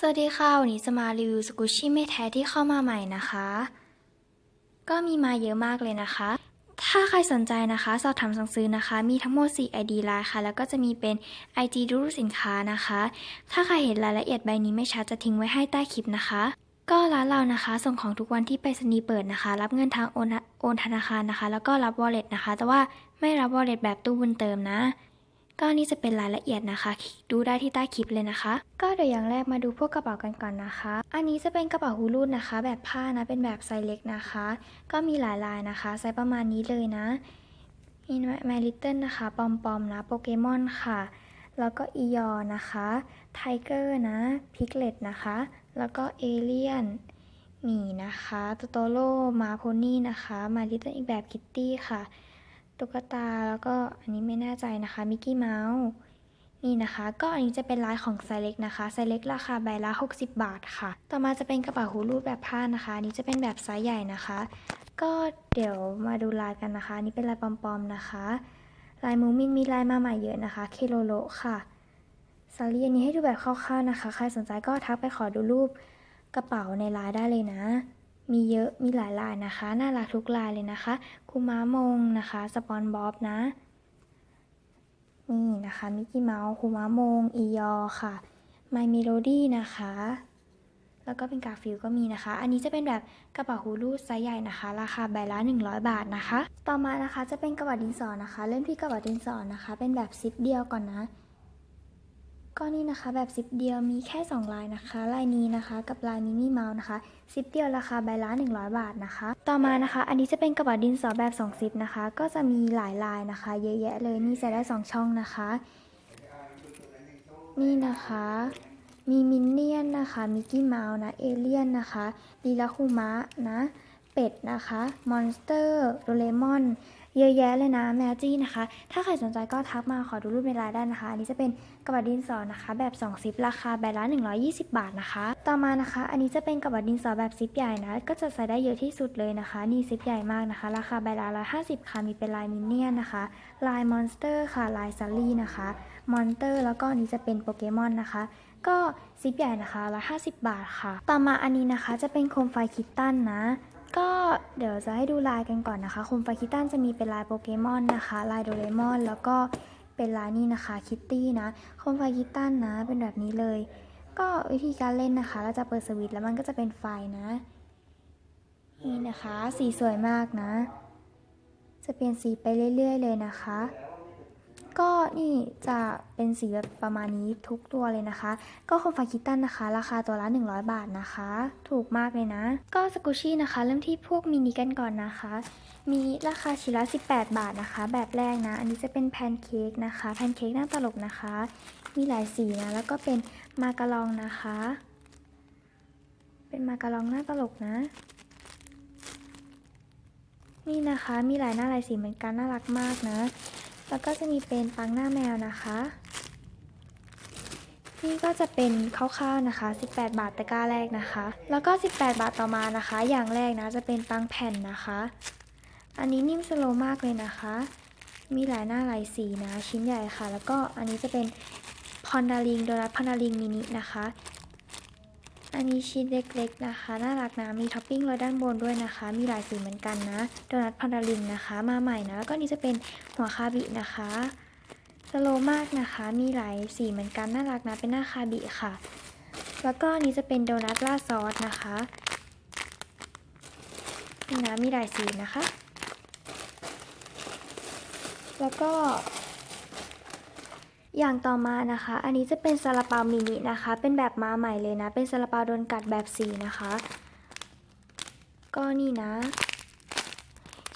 สวัสดีค่ะ วันนี้จะมารีวิวสกูชี่ไม่แท้ที่เข้ามาใหม่นะคะ ก็มีมาเยอะมากเลยนะคะ ถ้าใครสนใจนะคะ สอบถามสั่งซื้อนะคะ มีทั้งหมด 4 ID ไลน์ค่ะ แล้วก็จะมีเป็น IG รูปสินค้านะคะ ถ้าใครเห็นรายละเอียดใบนี้ไม่ชัดจะทิ้งไว้ให้ใต้คลิปนะคะ ก็ร้านเรานะคะ ส่งของทุกวันที่ไปรษณีย์เปิดนะคะ รับเงินทางโอนโอนธนาคารนะคะ แล้วก็รับ wallet นะคะ แต่ว่าไม่รับ wallet แบบตู้บุญเติมนะ ก็นี่จะเป็นรายละเอียดนะคะ ดูได้ที่ใต้คลิปเลยนะคะ ก็เดี๋ยวอย่างแรกมาดูพวกกระเป๋ากันก่อนนะคะ อันนี้จะเป็นกระเป๋าฮูรูดนะคะ แบบผ้านะเป็นแบบไซส์เล็กนะคะ ก็มีหลายลายนะคะไซส์ประมาณนี้เลยนะมีแมลิตเติ้ลนะคะปอมปอมนะโปเกมอนค่ะ แล้วก็อียอนะคะไทเกอร์นะพิกเลตนะคะ แล้วก็เอเลียนหมีนะคะโตโตโร่มาโพนี่นะคะมาลิตเติลอีกแบบคิตตี้ค่ะ ตุ๊กตาแล้วก็อันนี้ไม่แน่ใจนะคะมิกกี้เมาส์นี่นะคะ ก็อันนี้จะเป็นลายของไซเล็กนะคะไซเล็กราคาใบละ 60 บาทค่ะ ต่อมาจะเป็นกระเป๋าหูรูดแบบผ้านะคะอันนี้จะเป็นแบบไซส์ใหญ่นะคะ ก็เดี๋ยวมาดูลายกันนะคะนนี้เป็นลายปอมๆนะคะ ลายมูมินมีลายมาใหม่เยอะนะคะเคโลโลค่ะซารีอันนี้ให้ดูแบบคร่าวๆนะคะ ใครสนใจก็ทักไปขอดูรูปกระเป๋าในลายได้เลยนะ มีเยอะมีหลายลายนะคะ น่ารักทุกลายเลยนะคะคูม้ามงนะคะสปอนบ๊อบนะ นี่นะคะมิกกี้เมาส์คูม้ามงอียอค่ะไม m มโลดี้นะคะ แล้วก็เป็นกาฟิลก็มีนะคะ อันนี้จะเป็นแบบกระเป๋าฮูรูดไซส์ใหญ่นะคะ ราคาใบละ 100 บาทนะคะ ต่อมานะคะจะเป็นกระเป๋าดินสอนะคะ เริ่มที่กระเป๋าดินสอนะคะ เป็นแบบซิปเดียวก่อนนะ ก็นี่นะคะแบบซิปเดียวมีแค่ 2 ลายนะคะลายนี้นะคะ กับลายมินิเมาส์นะคะซิปเดียวราคาใบละ100 บาทนะคะ ต่อมานะคะ อันนี้จะเป็นกระเป๋าดินสอแบบ2ซิปนะคะ ก็จะมีหลายลายนะคะ เยอะแยะเลยนี่ใส่ได้ 2 ช่องนะคะ นี่นะคะ มีมินเนี่ยนนะคะมิกกี้เมาส์นะเอเลี่ยนนะคะลีลาคูมะนะ เป็ดนะคะ มอนสเตอร์โดเรมอน เยอะแยะเลยนะแมวจี้นะคะ ถ้าใครสนใจก็ทักมาขอดูรูปในไลน์ได้นะคะ อันนี้จะเป็นกระบะดินสอนะคะ แบบ2ซิปราคาใบละ120 บาทนะคะ ต่อมานะคะ อันนี้จะเป็นกระบะดินสอแบบซิปใหญ่นะ ก็จะใส่ได้เยอะที่สุดเลยนะคะ นี่ซิปใหญ่มากนะคะ ราคาใบละ150ค่ะมีเป็นลายมินเนี่ยนนะคะ ลายมอนสเตอร์ค่ะ ลายซัลลี่นะคะ มอนเตอร์แล้วก็อันนี้จะเป็นโปเกมอนนะคะก็ซิปใหญ่นะคะ150 บาทค่ะ ต่อมาอันนี้นะคะจะเป็นโคมไฟคิตตันนะ ก็เดี๋ยวจะให้ดูลายกันก่อนนะคะโคมไฟคิตตันจะมีเป็นลายโปเกมอนนะคะ ลายโดเรมอน แล้วก็เป็นลายนี่นะคะคิตตี้นะโคมไฟคิตตันนะ เป็นแบบนี้เลย ก็วิธีการเล่นนะคะ เราจะเปิดสวิตช์แล้วมันก็จะเป็นไฟนะ นี่นะคะ สีสวยมากนะ จะเปลี่ยนสีไปเรื่อย ๆ เลยนะคะ ก็นี่จะเป็นสีแบบประมาณนี้ทุกตัวเลยนะคะ ก็โคมไฟคิตันนะคะ ราคาตัวละ 100 บาทนะคะ ถูกมากเลยนะ ก็สกูชี่นะคะ เริ่มที่พวกมินิกันก่อนนะคะ มีราคาชิ้นละ 18 บาทนะคะ แบบแรกนะ อันนี้จะเป็นแพนเค้กนะคะแพนเค้กหน้าตลกนะคะ มีหลายสีนะแล้วก็เป็นมาการองนะคะ เป็นมาการองหน้าตลกนะนี่นะคะมีหลายหน้าหลายสีเหมือนกันน่ารักมากนะ แล้วก็จะมีเป็นปังหน้าแมวนะคะนี่ก็จะเป็นคร่าวๆนะคะ 18 บาทตะกร้าแรกนะคะ แล้วก็ 18 บาทต่อมานะคะ อย่างแรกนะจะเป็นปังแผ่นนะคะ อันนี้นิ่มสโลมากเลยนะคะ มีหลายหน้าหลายสีนะ ชิ้นใหญ่ค่ะ แล้วก็อันนี้จะเป็นพอนดาริงโดนัทพอนดาริงมินินะคะ อันนี้ชิ้นเล็กๆนะคะ น่ารักนะ มีท็อปปิ้งไว้ด้านบนด้วยนะคะ มีหลายสีเหมือนกันนะ โดนัทพอนดาริงนะคะ มาใหม่นะ แล้วก็นี่จะเป็นหัวคาบินะคะ สโลมากนะคะ มีหลายสีเหมือนกัน น่ารักนะ เป็นหน้าคาบิค่ะ แล้วก็นนี้จะเป็นโดนัทราดซอสนะคะนี่นะ มีหลายสีนะคะ แล้วก็ อย่างต่อมานะคะ อันนี้จะเป็นซาลาเปามินินะคะ เป็นแบบมาใหม่เลยนะ เป็นซาลาเปาโดนกัดแบบสีนะคะ ก็นี่นะ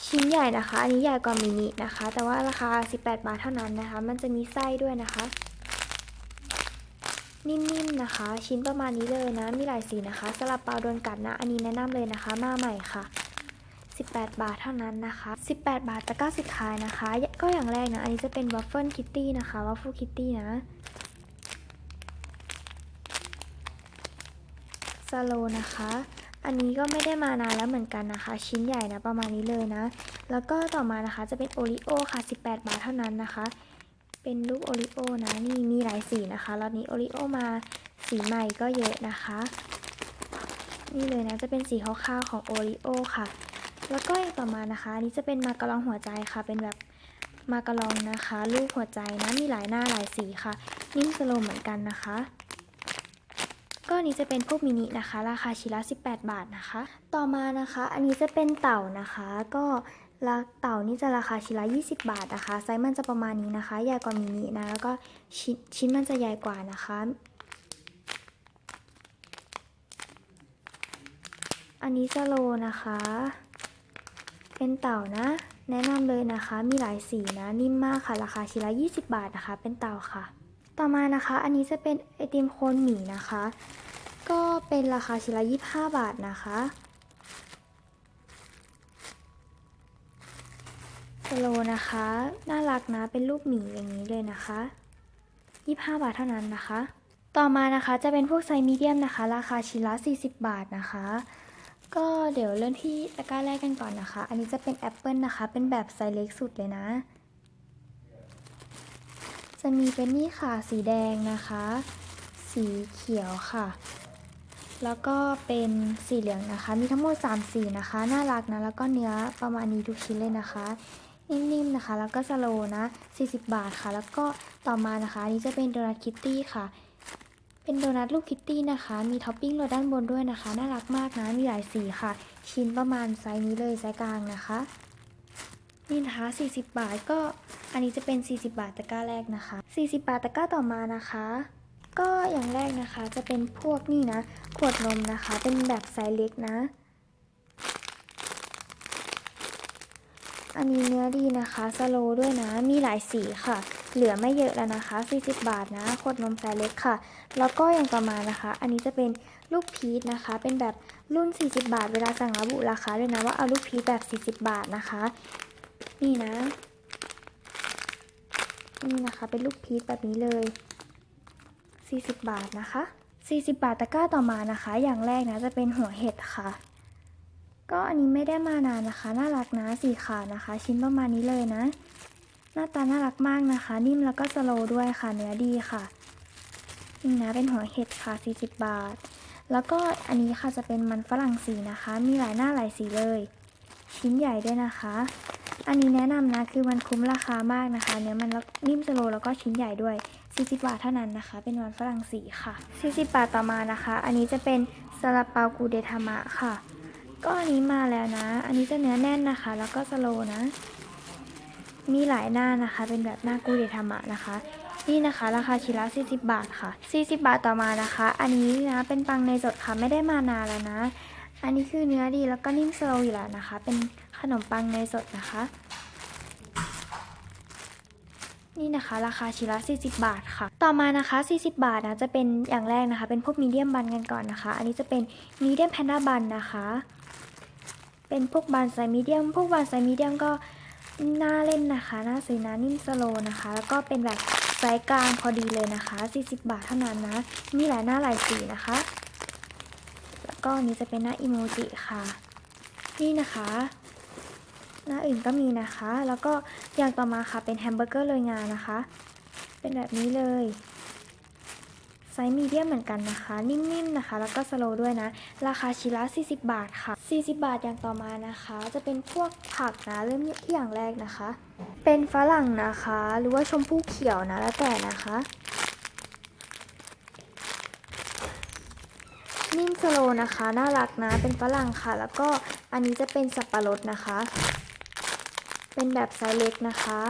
ชิ้นใหญ่นะคะ อันนี้ใหญ่กว่ามินินะคะ แต่ว่าราคา 18 บาทเท่านั้นนะคะ มันจะมีไส้ด้วยนะคะ นิ่มๆนะคะ ชิ้นประมาณนี้เลยนะ มีหลายสีนะคะซาลาเปาโดนกัดนะ อันนี้แนะนำเลยนะคะ มาใหม่ค่ะ 18 บาทเท่านั้นนะคะ 18 บาทตะกร้าสุดท้ายนะคะ ก็อย่างแรกนะ อันนี้จะเป็นวัฟเฟิลคิตตี้นะคะวัฟเฟิลคิตตี้นะซาโลนะคะ อันนี้ก็ไม่ได้มานานแล้วเหมือนกันนะคะ ชิ้นใหญ่นะประมาณนี้เลยนะ แล้วก็ต่อมานะคะจะเป็นโอริโอค่ะ 18 บาทเท่านั้นนะคะ เป็นรูปโอริโอนะ นี่มีหลายสีนะคะรอบนี้โอริโอมาสีใหม่ก็เยอะนะคะ นี่เลยนะจะเป็นสีขาวๆของโอริโอค่ะ แล้วก็ต่อมานะคะอันนี้จะเป็นมากระลองหัวใจค่ะ เป็นแบบมากระลองนะคะรูปหัวใจนะมีหลายหน้าหลายสีค่ะนิ่มสโลว์เหมือนกันนะคะ ก็นี้จะเป็นพวกมินินะคะ ราคาชิ้นละ18 บาทนะคะ ต่อมานะคะ อันนี้จะเป็นเต่านะคะ ก็ราเต่านี่จะราคาชิ้นละ20 บาทนะคะ ไซส์มันจะประมาณนี้นะคะ ใหญ่กว่ามินินะ แล้วก็ชิ้นชิ้นมันจะใหญ่กว่านะคะ อันนี้สโลนะคะ เป็นเต่านะ แนะนำเลยนะคะ มีหลายสีนะ นิ่มมากค่ะ ราคาชิ้นละ 20 บาทนะคะ เป็นเต่าค่ะ ต่อมานะคะ อันนี้จะเป็นไอติมโคนหมีนะคะ ก็เป็นราคาชิ้นละ 25 บาทนะคะสโลนะคะ น่ารักนะ เป็นรูปหมีอย่างนี้เลยนะคะ 25 บาทเท่านั้นนะคะ ต่อมานะคะ จะเป็นพวกไซมีเดียมนะคะ ราคาชิ้นละ 40 บาทนะคะ ก็เดี๋ยวเริ่มที่ตะกร้าแรกกันก่อนนะคะ อันนี้จะเป็นแอปเปิลนะคะ เป็นแบบไซส์เล็กสุดเลยนะ จะมีเป็นนี่ค่ะสีแดงนะคะ สีเขียวค่ะ แล้วก็เป็นสีเหลืองนะคะ มีทั้งหมด3สีนะคะ น่ารักนะ แล้วก็เนื้อประมาณนี้ทุกชิ้นเลยนะคะ นิ่มๆนะคะ แล้วก็สโลว์นะ 40 บาทค่ะ แล้วก็ต่อมานะคะ อันนี้จะเป็นโดนัทคิตตี้ค่ะ เป็นโดนัทลูกคิตตี้นะคะ มีท็อปปิ้งโรยด้านบนด้วยนะคะ น่ารักมากนะ มีหลายสีค่ะ ชิ้นประมาณไซส์นี้เลยไซส์กลางนะคะ นี่นะคะ 40 บาทก็อันนี้จะเป็น 40 บาทตะกร้าแรกนะคะ 40 บาทตะกร้าต่อมานะคะ ก็อย่างแรกนะคะจะเป็นพวกนี่นะ ขวดนมนะคะ เป็นแบบไซส์เล็กนะ อันนี้เนื้อดีนะคะ สโลด้วยนะ มีหลายสีค่ะ เหลือไม่เยอะแล้วนะคะ 40 บาทนะขวดนมไซส์เล็กค่ะ แล้วก็อย่างต่อมาณนะคะ อันนี้จะเป็นลูกพีชนะคะ เป็นแบบรุ่น 40 บาท เวลาสั่งระบุราคาด้วยนะว่าเอาลูกพีชแบบ 40 บาทนะคะ นี่นะ นี่นะคะเป็นลูกพีชแบบนี้เลย 40 บาทนะคะ 40 บาทตะกร้าต่อมานะคะ อย่างแรกนะจะเป็นหัวเห็ดค่ะ ก็อันนี้ไม่ได้มานานนะคะ น่ารักนะสีขาวนะคะ ชิ้นประมาณนี้เลยนะ หน้าตาน่ารักมากนะคะ นิ่มแล้วก็สโลด้วยค่ะ เนื้อดีค่ะนี่นะเป็นหัวเห็ดค่ะ 40 บาท แล้วก็อันนี้ค่ะจะเป็นมันฝรั่งสีนะคะ มีหลายหน้าหลายสีเลย ชิ้นใหญ่ด้วยนะคะ อันนี้แนะนำนะคือมันคุ้มราคามากนะคะ เนื้อมันแล้วนิ่มสโลแล้วก็ชิ้นใหญ่ด้วย 40 บาทเท่านั้นนะคะ เป็นมันฝรั่งสีค่ะ 40 บาทต่อมานะคะ อันนี้จะเป็นซาลาเปากูเดทามะค่ะ ก็อันนี้มาแล้วนะ อันนี้จะเนื้อแน่นนะคะ แล้วก็สโลนะ มีหลายหน้านะคะ เป็นแบบหน้ากูเดทามะนะคะ นี่นะคะราคาชิ้นละ40 บาทค่ะ 40 บาทต่อมานะคะ อันนี้นะเป็นปังในสดค่ะไม่ได้มานานแล้วนะ อันนี้คือเนื้อดีแล้วก็นิ่มสโลว์อยู่แล้วนะคะ เป็นขนมปังในสดนะคะ นี่นะคะราคาชิ้นละ40 บาทค่ะ ต่อมานะคะ 40 บาทนะจะเป็นอย่างแรกนะคะ เป็นพวกมีเดียมบันกันก่อนนะคะ อันนี้จะเป็นมีเดียมแพนด้าบันนะคะ เป็นพวกบันไซมีเดียม พวกบันไซมีเดียมก็ น่าเล่นนะคะ น่าซื้อนะนิ่มสโลนะคะ แล้วก็เป็นแบบไซส์กลางพอดีเลยนะคะ 40 บาทเท่านั้นนะ มีหลายหน้าหลายสีนะคะ แล้วก็นี้จะเป็นหน้าอิโมจิค่ะ นี่นะคะ หน้าอื่นก็มีนะคะ แล้วก็อย่างต่อมาค่ะเป็นแฮมเบอร์เกอร์โรยงานะคะ เป็นแบบนี้เลยไซส์มีเดียมเหมือนกันนะคะ นิ่มๆนะคะ แล้วก็สโลด้วยนะ ราคาชิ้นละ40 บาทค่ะ 40 บาทอย่างต่อมานะคะ จะเป็นพวกผักนะเริ่มที่อย่างแรกนะคะ เป็นฝรั่งนะคะ หรือว่าชมพู่เขียวนะแล้วแต่นะคะนิ่มสโลนะคะ น่ารักนะเป็นฝรั่งค่ะ แล้วก็อันนี้จะเป็นสับปะรดนะคะ เป็นแบบไซส์เล็กนะคะ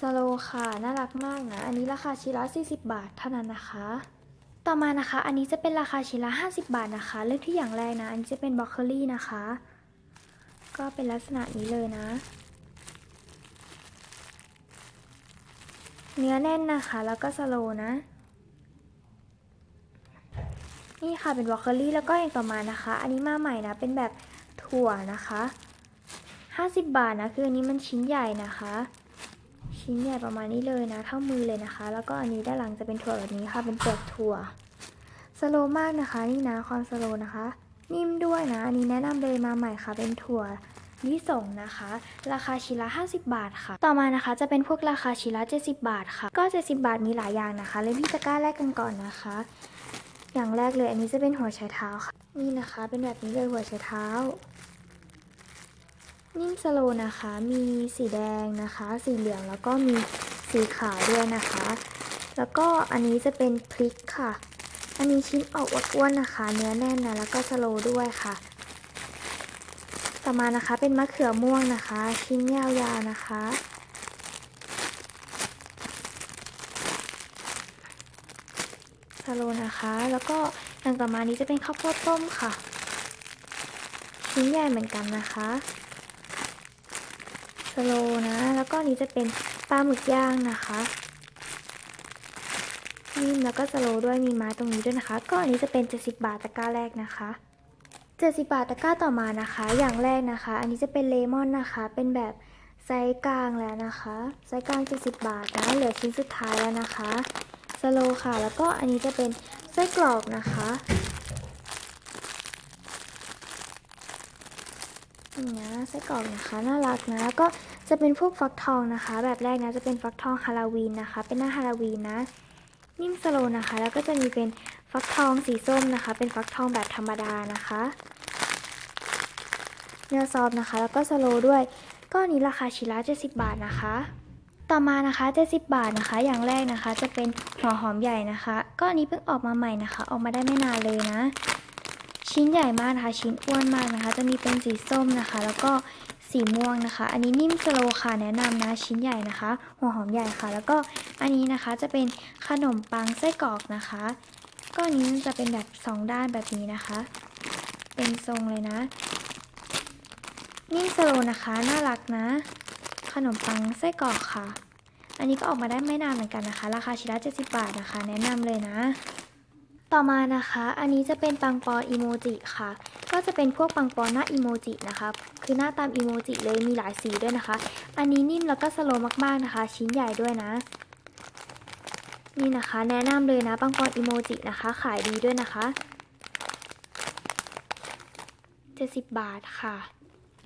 สโลค่ะ น่ารักมากนะ อันนี้ราคาชิ้นละ40 บาทเท่านั้นนะคะ ต่อมานะคะ อันนี้จะเป็นราคาชิ้นละ 50 บาทนะคะเลือกที่อย่างแรกนะ อันนี้จะเป็นบล็อกโคลี่นะคะ ก็เป็นลักษณะนี้เลยนะ เนื้อแน่นนะคะ แล้วก็สโลนะ นี่ค่ะเป็นบรอกโคลีแล้วก็อย่างต่อมานะคะ อันนี้มาใหม่นะ เป็นแบบถั่วนะคะ 50 บาทนะ คืออันนี้มันชิ้นใหญ่นะคะ ชิ้นใหญ่ประมาณนี้เลยนะเท่ามือเลยนะคะ แล้วก็อันนี้ด้านหลังจะเป็นถั่วแบบนี้ค่ะเป็นเปลือกถั่วสโลมากนะคะนี่นะความสโลนะคะ นิ่มด้วยนะอันนี้แนะนำเลยมาใหม่ค่ะ เป็นถั่วลิสงนะคะ ราคาชิ้นละ 50 บาทค่ะ ต่อมานะคะจะเป็นพวกราคาชิ้นละ 70 บาทค่ะ ก็ 70 บาทมีหลายอย่างนะคะเลยพี่ตะกร้าแรกกันก่อนนะคะ อย่างแรกเลยอันนี้จะเป็นหัวไชเท้าค่ะ นี่นะคะ เป็นแบบนี้เลยหัวไชเท้า นิ่มสโลนะคะ มีสีแดงนะคะ สีเหลืองแล้วก็มีสีขาวด้วยนะคะ แล้วก็อันนี้จะเป็นพริกค่ะ อันนี้ชิ้นออกอ้วนๆนะคะ เนื้อแน่นนะแล้วก็สโลด้วยค่ะ ต่อมานะคะเป็นมะเขือม่วงนะคะ ชิ้นยาวๆนะคะสโลนะคะ แล้วก็อย่างต่อมานี้จะเป็นข้าวโพดต้มค่ะ ชิ้นใหญ่เหมือนกันนะคะ โลนะ แล้วก็นี้จะเป็นปลาหมึกย่างนะคะนิ่มแล้วก็สโลด้วยมีไม้ตรงนี้ด้วยนะคะ ก็อันนี้จะเป็น 70 บาทตะกร้าแรกนะคะ70 บาทตะกร้าต่อมานะคะ อย่างแรกนะคะ อันนี้จะเป็นเลมอนนะคะ เป็นแบบไซส์กลางแล้วนะคะไซส์กลาง 70 บาทนะเหลือชิ้นสุดท้ายแล้วนะคะสโลค่ะ แล้วก็อันนี้จะเป็นไส้กรอกนะคะ นี่นะไส้กรอกนะคะน่ารักนะก็จะเป็นพวกฟักทองนะคะ แบบแรกนะจะเป็นฟักทองฮาโลวีนนะคะ เป็นหน้าฮาโลวีนนะ นิ่มสโลนะคะ แล้วก็จะมีเป็นฟักทองสีส้มนะคะ เป็นฟักทองแบบธรรมดานะคะเนื้อซอฟนะคะ แล้วก็สโลด้วยก็อันนี้ราคาชิ้นละ70 บาทนะคะ ต่อมานะคะ70บาทนะคะ อย่างแรกนะคะ จะเป็นหัวหอมใหญ่นะคะ ก็อันนี้เพิ่งออกมาใหม่นะคะ ออกมาได้ไม่นานเลยนะ ชิ้นใหญ่มากนะคะชิ้นอ้วนมากนะคะ จะมีเป็นสีส้มนะคะ แล้วก็สีม่วงนะคะ อันนี้นิ่มสโลค่ะแนะนำนะชิ้นใหญ่นะคะ หัวหอมใหญ่ค่ะ แล้วก็อันนี้นะคะจะเป็นขนมปังไส้กรอกนะคะ ก็อันนี้จะเป็นแบบสองด้านแบบนี้นะคะ เป็นทรงเลยนะ นิ่มสโลนะคะน่ารักนะ ขนมปังไส้กรอกค่ะ อันนี้ก็ออกมาได้ไม่นานเหมือนกันนะคะ ราคาชิ้นละ70บาทนะคะ แนะนำเลยนะ ต่อมานะคะ อันนี้จะเป็นปังปอนอีโมจิค่ะ ก็จะเป็นพวกปังปอนหน้าอีโมจินะคะ คือหน้าตามอีโมจิเลยมีหลายสีด้วยนะคะ อันนี้นิ่มแล้วก็สโลว์มากๆนะคะ ชิ้นใหญ่ด้วยนะ นี่นะคะ แนะนำเลยนะปังปอนอีโมจินะคะ ขายดีด้วยนะคะ 70 บาทค่ะ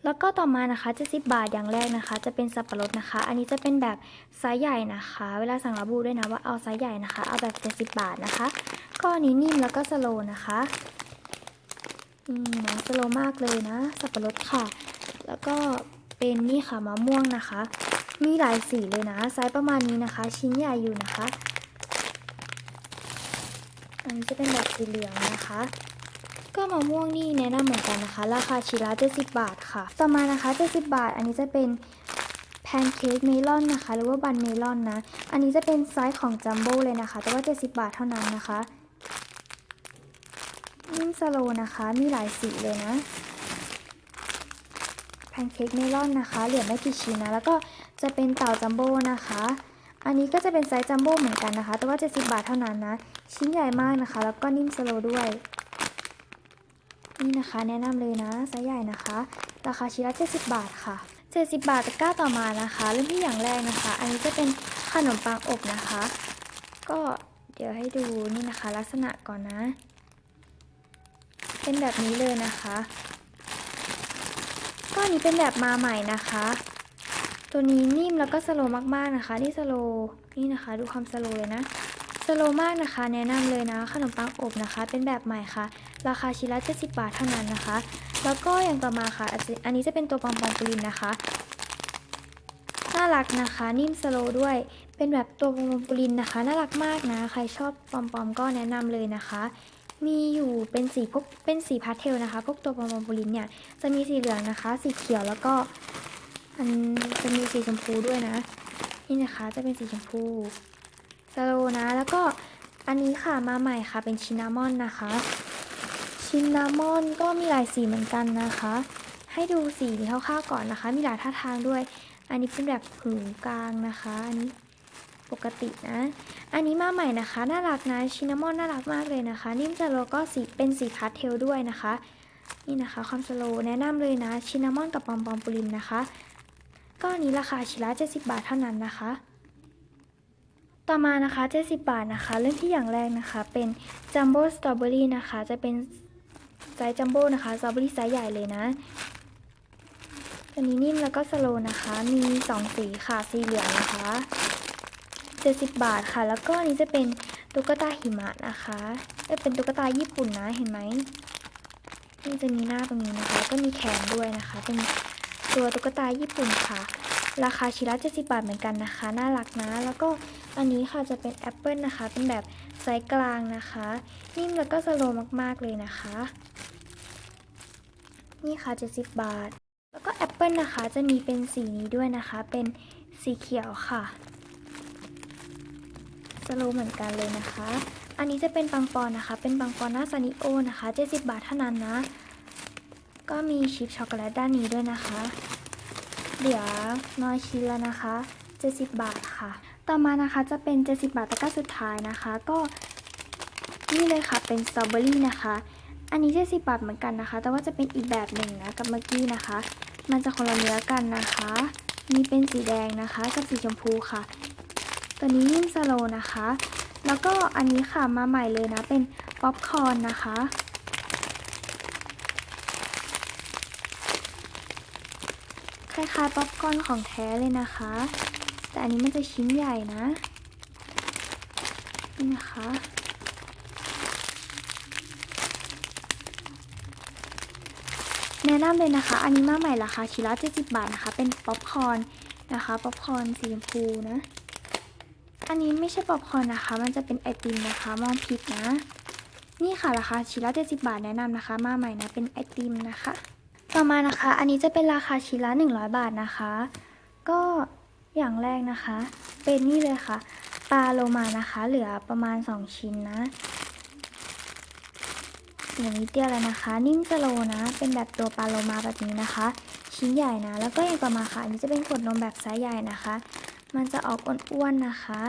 แล้วก็ต่อมานะคะ70บาทอย่างแรกนะคะ จะเป็นสับปะรดนะคะ อันนี้จะเป็นแบบไซส์ใหญ่นะคะ เวลาสั่งระบุด้วยนะว่าเอาไซส์ใหญ่นะคะ เอาแบบ70 บาทนะคะ ก็อันนี้นิ่มแล้วก็สโลว์นะคะนี่นสโลว์มากเลยนะ สับปะรดค่ะ แล้วก็เป็นนี่ค่ะมะม่วงนะคะ มีหลายสีเลยนะไซส์ประมาณนี้นะคะ ชิ้นใหญ่อยู่นะคะ อันนี้จะเป็นแบบสีเหลืองนะคะก็มะม่วงนี่แนะนำเหมือนกันนะคะ ราคาชิ้นละ70 บาทค่ะ ต่อมานะคะ 70 บาท อันนี้จะเป็นแพนเค้กเมลอนนะคะ หรือว่าบันเมลอนนะ อันนี้จะเป็นไซส์ของจัมโบ้เลยนะคะ แต่ว่า 70 บาทเท่านั้นนะคะ นิ่มสโลนะคะ มีหลายสีเลยนะ แพนเค้กเมลอนนะคะ เหลือไม่กี่ชิ้นนะ แล้วก็จะเป็นเต่าจัมโบ้นะคะ อันนี้ก็จะเป็นไซส์จัมโบ้เหมือนกันนะคะ แต่ว่า 70 บาทเท่านั้นนะ ชิ้นใหญ่มากนะคะ แล้วก็นิ่มสโลด้วย นี่นะคะ แนะนำเลยนะ ไซส์ใหญ่นะคะ ราคาชิ้นละ 70 บาทค่ะ 70 บาทตะกร้าต่อมานะคะ เริ่มที่อย่างแรกนะคะ อันนี้จะเป็นขนมปังอบนะคะ ก็เดี๋ยวให้ดูนี่นะคะ ลักษณะก่อนนะ เป็นแบบนี้เลยนะคะก็อันนี้เป็นแบบมาใหม่นะคะ ตัวนี้นิ่มแล้วก็สโลมากๆนะคะนี่สโลนี่นะคะ ดูความสโลเลยนะสโลมากนะคะ แนะนำเลยนะขนมปังอบนะคะ เป็นแบบใหม่ค่ะ ราคาชิ้นละ70บาทเท่านั้นนะคะ แล้วก็อย่างต่อมาค่ะ อันนี้จะเป็นตัวปอมปอมปลินนะคะน่ารักนะคะ นิ่มสโลด้วย เป็นแบบตัวปอมปอมปลินนะคะน่ารักมากนะ ใครชอบปอมปอมก็แนะนำเลยนะคะ มีอยู่เป็นสีพวกเป็นสีพาสเทลนะคะ พวกตัวปอมปอมปลินเนี่ยจะมีสีเหลืองนะคะ สีเขียวแล้วก็อันจะมีสีชมพูด้วยนะ นี่นะคะจะเป็นสีชมพูสโลนะแล้วก็อันนี้ค่ะมาใหม่ค่ะเป็นชินนามอนนะคะ ชินนามอนก็มีหลายสีเหมือนกันนะคะ ให้ดูสีคร่าวๆก่อนนะคะ มีหลายท่าทางด้วย อันนี้เป็นแบบหูกลางนะคะอันนี้ ปกตินะ อันนี้มาใหม่นะคะ น่ารักนะ ชินนามอนน่ารักมากเลยนะคะ นิ่มจะโลก็สีเป็นสีพาสเทลด้วยนะคะ นี่นะคะความสโลแนะนำเลยนะ ชินนามอนกับปอมปอมปูรินนะคะ ก็นี้ราคาชิ้นละ70 บาทเท่านั้นนะคะ ต่อมานะคะ70บาทนะคะ เริ่มที่อย่างแรกนะคะ เป็นจัมโบ้สตรอเบอรี่นะคะ จะเป็นไซส์จัมโบ้นะคะสตรอเบอรี่ไซส์ใหญ่เลยนะตัวนี้นิ่มแล้วก็สโลนะคะ มีสองสีค่ะ สีเหลืองนะคะ 70 บาทค่ะ แล้วก็อันนี้จะเป็นตุ๊กตาหิมะนะคะเอ้ยเป็นตุ๊กตาญี่ปุ่นนะเห็นไหมนี่จะมีหน้าตรงนี้นะคะ ก็มีแขนด้วยนะคะ เป็นตัวตุ๊กตาญี่ปุ่นค่ะ ราคาชิ้นละ70 บาทเหมือนกันนะคะ น่ารักนะ แล้วก็อันนี้ค่ะจะเป็นแอปเปิลนะคะ เป็นแบบไซส์กลางนะคะ นิ่มแล้วก็สโลมากๆเลยนะคะ นี่ค่ะ 70 บาท แล้วก็แอปเปิลนะคะ จะมีเป็นสีนี้ด้วยนะคะ เป็นสีเขียวค่ะ สโลเหมือนกันเลยนะคะ อันนี้จะเป็นปังปอนนะคะ เป็นปังปอนหน้าซานิโอนะคะ70 บาทเท่านั้นนะ ก็มีชิปช็อกโกแลตด้านนี้ด้วยนะคะ เดี๋ยวน้อยชิ้นแล้วนะคะ 70 บาทค่ะ ต่อมานะคะจะเป็น 70 บาทตะกร้าสุดท้ายนะคะ ก็นี่เลยค่ะ เป็นสตรอเบอรี่นะคะ อันนี้70 บาทเหมือนกันนะคะ แต่ว่าจะเป็นอีกแบบหนึ่งนะกับเมื่อกี้นะคะ มันจะคนละเนื้อกันนะคะ มีเป็นสีแดงนะคะ กับสีชมพูค่ะ ตัวนี้นิ่มสโลนะคะ แล้วก็อันนี้ค่ะมาใหม่เลยนะ เป็นป๊อปคอร์นนะคะ คล้ายๆป๊อปคอร์นของแท้เลยนะคะ แต่อันนี้มันจะชิ้นใหญ่นะ นี่นะคะแนะนำเลยนะคะ อันนี้มาใหม่ราคาชิ้นละ70บาทนะคะ เป็นป๊อปคอร์นนะคะ ป๊อปคอร์นสีชมพูนะ อันนี้ไม่ใช่ป๊อปคอร์นนะคะ มันจะเป็นไอติมนะคะ มองผิดนะ นี่ค่ะราคาชิ้นละ70บาทแนะนำนะคะ มาใหม่นะ เป็นไอติมนะคะ ต่อมานะคะ อันนี้จะเป็นราคาชิ้นละ100บาทนะคะ ก็อย่างแรกนะคะ เป็นนี่เลยค่ะ ปลาโลมานะคะ เหลือประมาณ2ชิ้นนะอย่างนี้เดียแล้วนะคะ นิ่มสโลนะ เป็นแบบตัวปลาโลมาแบบนี้นะคะ ชิ้นใหญ่นะ แล้วก็อย่างต่อมาค่ะอันนี้จะเป็นขวดนมแบบไซส์ใหญ่นะคะ มันจะออกอ้วนๆนะคะ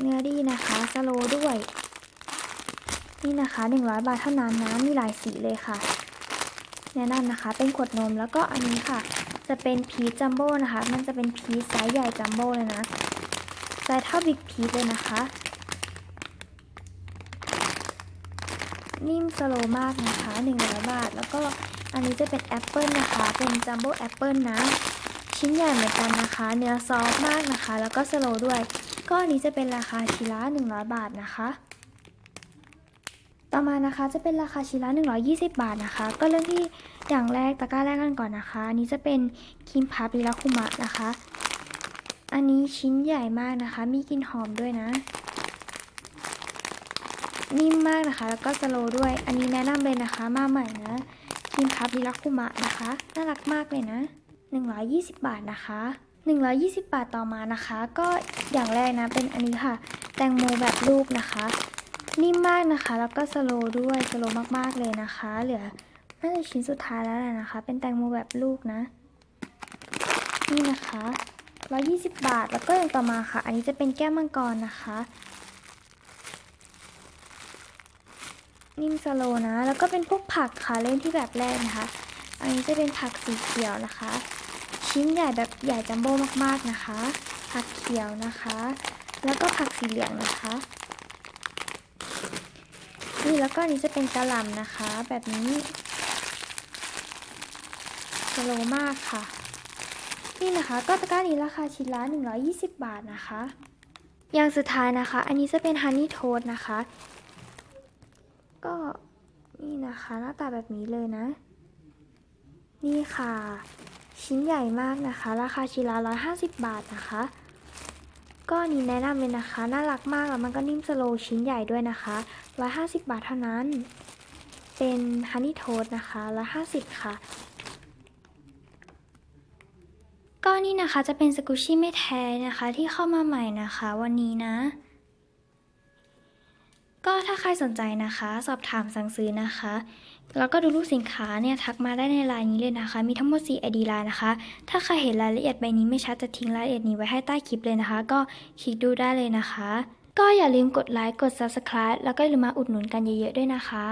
เนื้อดีนะคะสโลด้วย นี่นะคะ 100 บาทเท่านั้นนะมีหลายสีเลยค่ะ แนะนำนะคะ เป็นขวดนมแล้วก็อันนี้ค่ะ จะเป็นพีชจัมโบ้นะคะ มันจะเป็นพีชไซส์ใหญ่จัมโบ้เลยนะไซส์เท่าบิ๊กพีชเลยนะคะ นิ่มสโลมากนะคะ 100 บาทแล้วก็อันนี้จะเป็นแอปเปิลนะคะ เป็นจัมโบ้แอปเปิลนะ ชิ้นใหญ่เหมือนกันนะคะ เนื้อซอฟมากนะคะ แล้วก็สโลด้วย ก็อันนี้จะเป็นราคาชิ้นละ100 บาทนะคะ ต่อมานะคะจะเป็นราคาชิ้นละ120 บาทนะคะ ก็เริ่มที่อย่างแรกตะกร้าแรกกันก่อนนะคะอันนี้จะเป็นครีมพับลิลาคุมะนะคะ อันนี้ชิ้นใหญ่มากนะคะ มีกลิ่นหอมด้วยนะ นิ่มมากนะคะ แล้วก็สโลด้วย อันนี้แนะนำเลยนะคะ มาใหม่นะครีมพับลิลาคุมะนะคะ น่ารักมากเลยนะ 120 บาทนะคะ 120 บาทต่อมานะคะ ก็อย่างแรกนะเป็นอันนี้ค่ะ แตงโมแบบลูกนะคะ นิ่มมากนะคะ แล้วก็สโลด้วยสโลมากๆเลยนะคะ เหลือน่าจะชิ้นสุดท้ายแล้วแหละนะคะ เป็นแตงโมแบบลูกนะ นี่นะคะ120 บาท แล้วก็อย่างต่อมาค่ะ อันนี้จะเป็นแก้วมังกรนะคะ นิ่มสโลนะ แล้วก็เป็นพวกผักค่ะเล่นที่แบบแรกนะคะ อันนี้จะเป็นผักสีเขียวนะคะ ชิ้นใหญ่แบบใหญ่จัมโบ้มากๆนะคะ ผักเขียวนะคะ แล้วก็ผักสีเหลืองนะคะ นี่แล้วก็นนี้จะเป็นกระหล่ำนะคะ แบบนี้สโลมากค่ะ นี่นะคะก็ตะกร้านี้ราคาชิ้นละ120 บาทนะคะ อย่างสุดท้ายนะคะ อันนี้จะเป็นฮันนี่โทสนะคะ ก็นี่นะคะหน้าตาแบบนี้เลยนะ นี่ค่ะ ชิ้นใหญ่มากนะคะ ราคาชิ้นละ150 บาทนะคะ ก็นนี้แนะนำเลยนะคะ น่ารักมากแล้วมันก็นิ่มสโลชิ้นใหญ่ด้วยนะคะ 150 บาทเท่านั้น เป็นฮันนี่โทสนะคะ150 ค่ะก็นี่นะคะจะเป็นสกุชี่ไม่แท้นะคะ ที่เข้ามาใหม่นะคะวันนี้นะ ก็ถ้าใครสนใจนะคะ สอบถามสั่งซื้อนะคะ แล้วก็ดูรูปสินค้าเนี่ยทักมาได้ในไลน์นี้เลยนะคะ มีทั้งหมด 4 ID ไลน์นะคะ ถ้าใครเห็นรายละเอียดใบนี้ไม่ชัดจะทิ้งรายละเอียดนี้ไว้ให้ใต้คลิปเลยนะคะ ก็คลิกดูได้เลยนะคะ ก็อย่าลืมกดไลค์กด Subscribe แล้วก็อย่าลืมมาอุดหนุนกันเยอะๆด้วยนะคะ